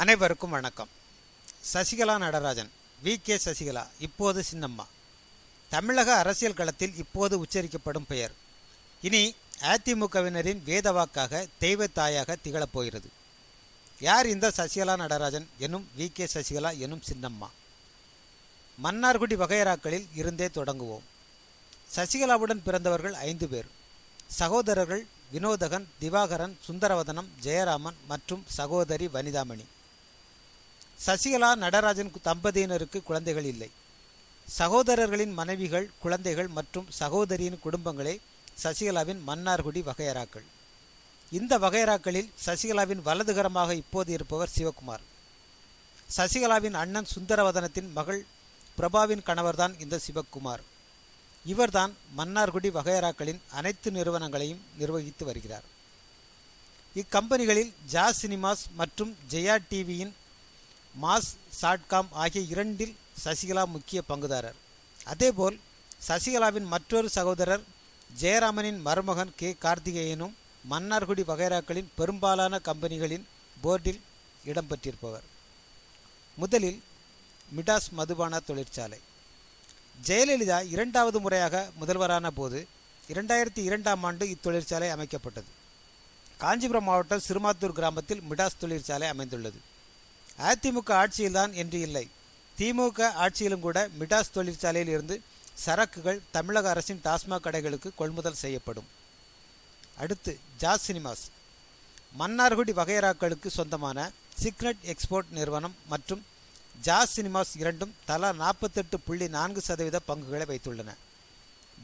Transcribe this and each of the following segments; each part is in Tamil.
அனைவருக்கும் வணக்கம். சசிகலா நடராஜன் வி. கே. சசிகலா இப்போது சின்னம்மா. தமிழக அரசியல் களத்தில் இப்போது உச்சரிக்கப்படும் பெயர். இனி அதிமுகவினரின் வேதவாக்காக தெய்வ தாயாக திகழப் போகிறது. யார் இந்த சசிகலா நடராஜன் எனும் வி. கே. சசிகலா எனும் சின்னம்மா? மன்னார்குடி வகையராக்களில் இருந்தே தொடங்குவோம். சசிகலாவுடன் பிறந்தவர்கள் ஐந்து பேர். சகோதரர்கள் வினோதகன் திவாகரன் சுந்தரவதனம் ஜெயராமன் மற்றும் சகோதரி வனிதாமணி. சசிகலா நடராஜன் தம்பதியினருக்கு குழந்தைகள் இல்லை. சகோதரர்களின் மனைவிகள் குழந்தைகள் மற்றும் சகோதரியின் குடும்பங்களே சசிகலாவின் மன்னார்குடி வகையராக்கள். இந்த வகையராக்களில் சசிகலாவின் வலதுகரமாக இப்போது இருப்பவர் சிவகுமார். சசிகலாவின் அண்ணன் சுந்தரவதனத்தின் மகள் பிரபாவின் கணவர்தான் இந்த சிவகுமார். இவர்தான் மன்னார்குடி வகையராக்களின் அனைத்து நிறுவனங்களையும் நிர்வகித்து வருகிறார். இக்கம்பெனிகளில் ஜா சினிமாஸ் மற்றும் ஜெயா டிவியின் மாஸ் சாட்காம் ஆகிய இரண்டில் சசிகலா முக்கிய பங்குதாரர். அதேபோல் சசிகலாவின் மற்றொரு சகோதரர் ஜெயராமனின் மருமகன் கே. கார்த்திகேயனும் மன்னார்குடி வகைராக்களின் பெரும்பாலான கம்பெனிகளின் போர்டில் இடம்பெற்றிருப்பவர். முதலில் மிடாஸ் மதுபான தொழிற்சாலை. ஜெயலலிதா இரண்டாவது முறையாக முதல்வரான போது இரண்டாயிரத்தி இரண்டாம் ஆண்டு இத்தொழிற்சாலை அமைக்கப்பட்டது. காஞ்சிபுரம் மாவட்டம் சிறுமாத்தூர் கிராமத்தில் மிடாஸ் தொழிற்சாலை அமைந்துள்ளது. அதிமுக ஆட்சியில்தான் என்று இல்லை. திமுக ஆட்சியிலும் கூட மிடாஸ் தொழிற்சாலையில் இருந்து சரக்குகள் தமிழக அரசின் டாஸ்மாக் கடைகளுக்கு கொள்முதல் செய்யப்படும். அடுத்து ஜாஸ் சினிமாஸ். மன்னார்குடி வகையராக்களுக்கு சொந்தமான சிக்னட் எக்ஸ்போர்ட் நிறுவனம் மற்றும் ஜாஸ் சினிமாஸ் இரண்டும் தலா நாற்பத்தெட்டு புள்ளி நான்கு சதவீத பங்குகளை வைத்துள்ளன.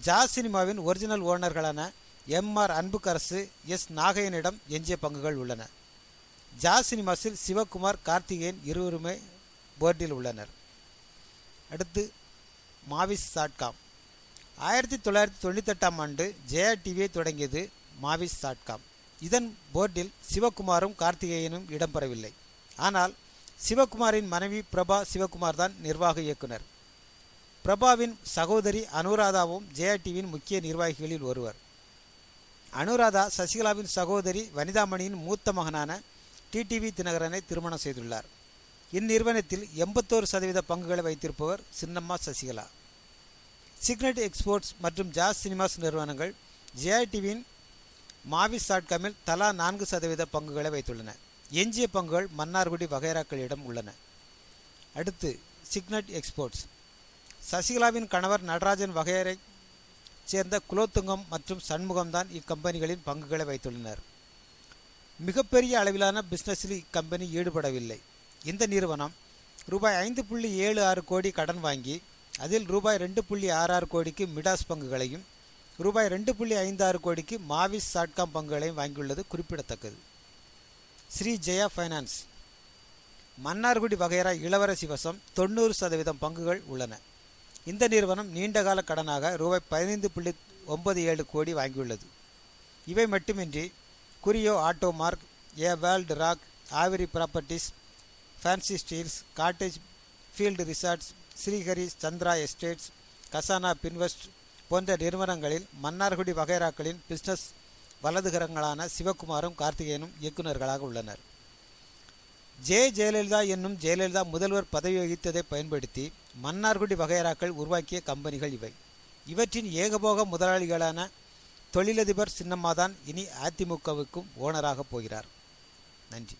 ஜாஸ் சினிமாவின் ஒரிஜினல் ஓனர்களான எம்ஆர் அன்புக்கரசு எஸ் நாகையனிடம் எஞ்சிய பங்குகள் உள்ளன. ஜா சினிமாஸில் சிவகுமார் கார்த்திகேயன் இருவருமே போர்டில் உள்ளனர். அடுத்து மாவிஸ் சாட்காம். ஆயிரத்தி தொள்ளாயிரத்தி தொண்ணூத்தெட்டாம் ஆண்டு ஜெயா டிவியை தொடங்கியது மாவிஸ் சாட்காம். இதன் போர்டில் சிவகுமாரும் கார்த்திகேயனும் இடம்பெறவில்லை. ஆனால் சிவகுமாரின் மனைவி பிரபா சிவகுமார் தான் நிர்வாக இயக்குனர். பிரபாவின் சகோதரி அனுராதாவும் ஜெயா டிவியின் முக்கிய நிர்வாகிகளில் ஒருவர். அனுராதா சசிகலாவின் சகோதரி வனிதாமணியின் மூத்த மகனான டிடிவி தினகரனை திருமணம் செய்துள்ளார். இந்நிறுவனத்தில் எண்பத்தோரு சதவீத பங்குகளை வைத்திருப்பவர் சின்னம்மா சசிகலா. சிக்னட் எக்ஸ்போர்ட்ஸ் மற்றும் ஜாஸ் சினிமாஸ் நிறுவனங்கள் ஜேஐடிவியின் மாவிஸ் டாட்காமில் தலா நான்கு சதவீத பங்குகளை வைத்துள்ளன. எஞ்சிய பங்குகள் மன்னார்குடி வகைராக்களிடம் உள்ளன. அடுத்து சிக்னட் எக்ஸ்போர்ட்ஸ். சசிகலாவின் கணவர் நடராஜன் வகையரை சேர்ந்த குலோத்துங்கம் மற்றும் சண்முகம்தான் இக்கம்பெனிகளின் பங்குகளை வைத்துள்ளனர். மிகப்பெரிய அளவிலான பிஸ்னஸில் இக்கம்பெனி ஈடுபடவில்லை. இந்த நிறுவனம் ரூபாய் ஐந்து புள்ளி ஏழு ஆறு கோடி கடன் வாங்கி அதில் ரூபாய் ரெண்டு புள்ளி ஆறு ஆறு கோடிக்கு மிடாஸ் பங்குகளையும் ரூபாய் ரெண்டு புள்ளி ஐந்து ஆறு கோடிக்கு மாவிஸ் சாட்காம் பங்குகளையும் வாங்கியுள்ளது குறிப்பிடத்தக்கது. ஸ்ரீ ஜெயா ஃபைனான்ஸ் மன்னார்குடி வகையரா இளவரசி வசம் தொண்ணூறு சதவீதம் பங்குகள் உள்ளன. இந்த நிறுவனம் நீண்டகால கடனாக ரூபாய் பதினைந்து புள்ளி ஒன்பது ஏழு கோடி வாங்கியுள்ளது. இவை மட்டுமின்றி குரியோ Automark A world rock Aviri properties fancy steels cottage field resorts Srihari Chandra estates Kasana Finvest போன்ற நிறுவனங்களில் மன்னார்குடி வகைராக்களின் பிஸ்னஸ் வலதுகரங்களான சிவகுமாரும் கார்த்திகேயனும் இயக்குநர்களாக உள்ளனர். ஜே ஜெயலலிதா என்னும் ஜெயலலிதா முதல்வர் பதவி வகித்ததை பயன்படுத்தி மன்னார்குடி வகையராக்கள் உருவாக்கிய கம்பெனிகள் இவை. இவற்றின் ஏகபோக முதலாளிகளான தொழிலதிபர் சின்னம்மாதான் இனி அதிமுகவுக்கும் ஓனராக போகிறார். நன்றி.